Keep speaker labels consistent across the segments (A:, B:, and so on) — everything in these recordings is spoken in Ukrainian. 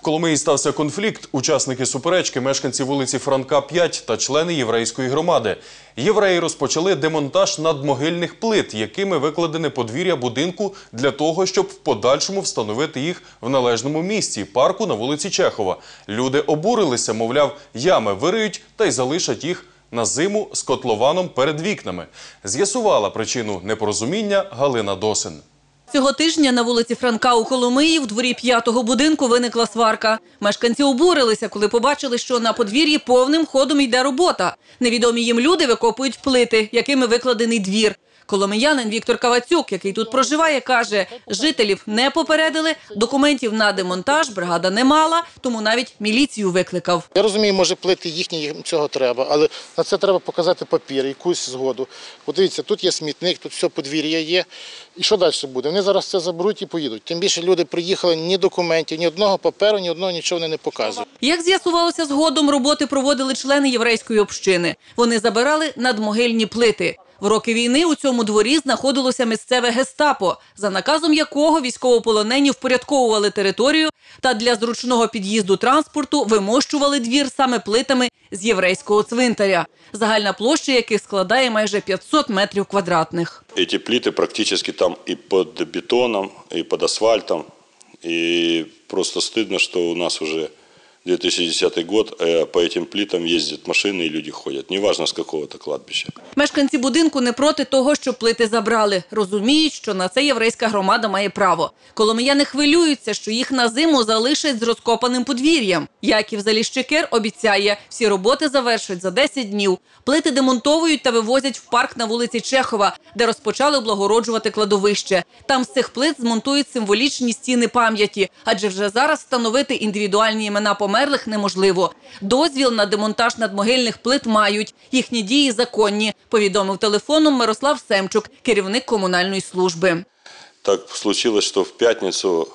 A: В Коломиї стався конфлікт. Учасники суперечки, мешканці вулиці Франка 5 та члени єврейської громади. Євреї розпочали демонтаж надмогильних плит, якими викладене подвір'я будинку для того, щоб в подальшому встановити їх в належному місці парку на вулиці Чехова. Люди обурилися, мовляв, ями вириють та й залишать їх на зиму з котлованом перед вікнами. З'ясувала причину непорозуміння Галина Досин.
B: Цього тижня на вулиці Франка у Коломиї в дворі п'ятого будинку виникла сварка. Мешканці обурилися, коли побачили, що на подвір'ї повним ходом йде робота. Невідомі їм люди викопують плити, якими викладений двір. Коломиянин Віктор Кавацюк, який тут проживає, каже, жителів не попередили, документів на демонтаж бригада не мала, тому навіть міліцію викликав.
C: Я розумію, може плити їхні, їм цього треба, але на це треба показати папір, якусь згоду. От дивіться, тут є смітник, тут все подвір'я є. І що далі буде? Вони зараз це заберуть і поїдуть. Тим більше люди приїхали ні документів, ні одного паперу, ні одного нічого вони не показують.
B: Як з'ясувалося згодом, роботи проводили члени єврейської общини. Вони забирали надмогильні плити. В роки війни у цьому дворі знаходилося місцеве гестапо, за наказом якого військовополонені впорядковували територію та для зручного під'їзду транспорту вимощували двір саме плитами з єврейського цвинтаря, загальна площа яких складає майже 500 метрів квадратних.
D: Эти плиты практически там и под бетоном, и под асфальтом. И просто стыдно, что у нас уже 2010 год, э, по этим плитам ездят машины и люди ходят. Неважно, с какого-то кладбища.
B: Мешканці будинку не проти того, що плити забрали. Розуміють, що на це єврейська громада має право. Коломияни хвилюються, що їх на зиму залишать з розкопаним подвір'ям. Яків Заліщикер обіцяє, всі роботи завершать за 10 днів. Плити демонтовують та вивозять в парк на вулиці Чехова, де розпочали облагороджувати кладовище. Там з цих плит змонтують символічні стіни пам'яті, адже вже зараз встановити індивідуальні імена померлих неможливо. Дозвіл на демонтаж надмогильних плит мають. Їхні дії законні, повідомив телефоном Мирослав Семчук, керівник комунальної служби.
D: Так случилось, что в пятницу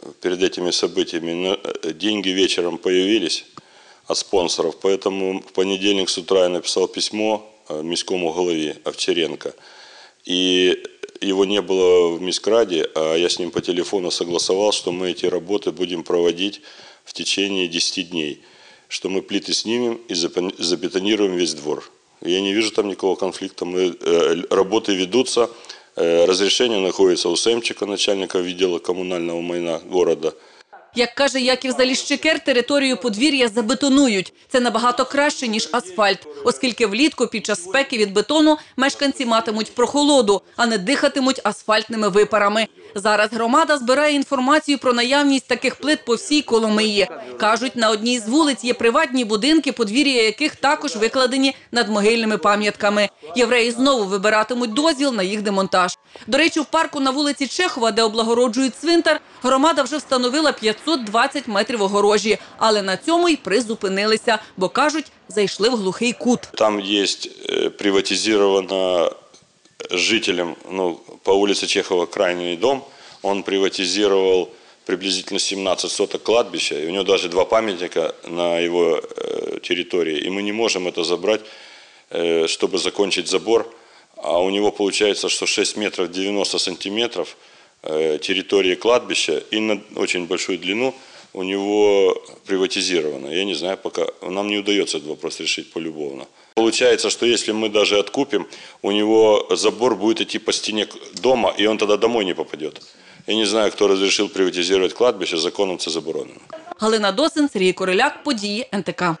D: э, перед этими событиями ну, э, деньги вечером появились от спонсоров, поэтому в понедельник с утра я написал письмо э, міському голове Овчаренко. И его не было в Мискраде, а я с ним по телефону согласовал, что мы эти работы будем проводить в течение 10 дней, что мы плиты снимем и забетонируем весь двор. Я не вижу там никакого конфликта, мы, э, работы ведутся, Э, Разрешение находится у Семчика, начальника відділу комунального майна города.
B: Як каже Яків Заліщикер, територію подвір'я забетонують. Це набагато краще, ніж асфальт, оскільки влітку під час спеки від бетону мешканці матимуть прохолоду, а не дихатимуть асфальтними випарами. Зараз громада збирає інформацію про наявність таких плит по всій Коломиї. Кажуть, на одній з вулиць є приватні будинки, подвір'я яких також викладені над могильними пам'ятками. Євреї знову вибиратимуть дозвіл на їх демонтаж. До речі, в парку на вулиці Чехова, де облагороджують цвинтар, громада вже встановила 520 метрів огорожі. Але на цьому й призупинилися, бо кажуть, зайшли в глухий кут.
D: Там есть э, приватизировано жителям, ну, по улице Чехова крайний дом, он приватизировал приблизительно 17 соток кладбища, и у него даже два памятника на его э, территории, и мы не можем это забрать, э, чтобы закончить забор, а у него получается, что 6 метров 90 сантиметров э, территории кладбища и на очень большую длину у него приватизировано. Я не знаю, пока нам не удается этот вопрос решить полюбовно. Получается, что если мы даже откупим, у него забор будет идти по стене к- дома, и он тогда домой не попадет. Я не знаю, кто разрешил приватизировать кладбище, законом это заборонено.
B: Галина Досин, Сергій Короляк, події НТК.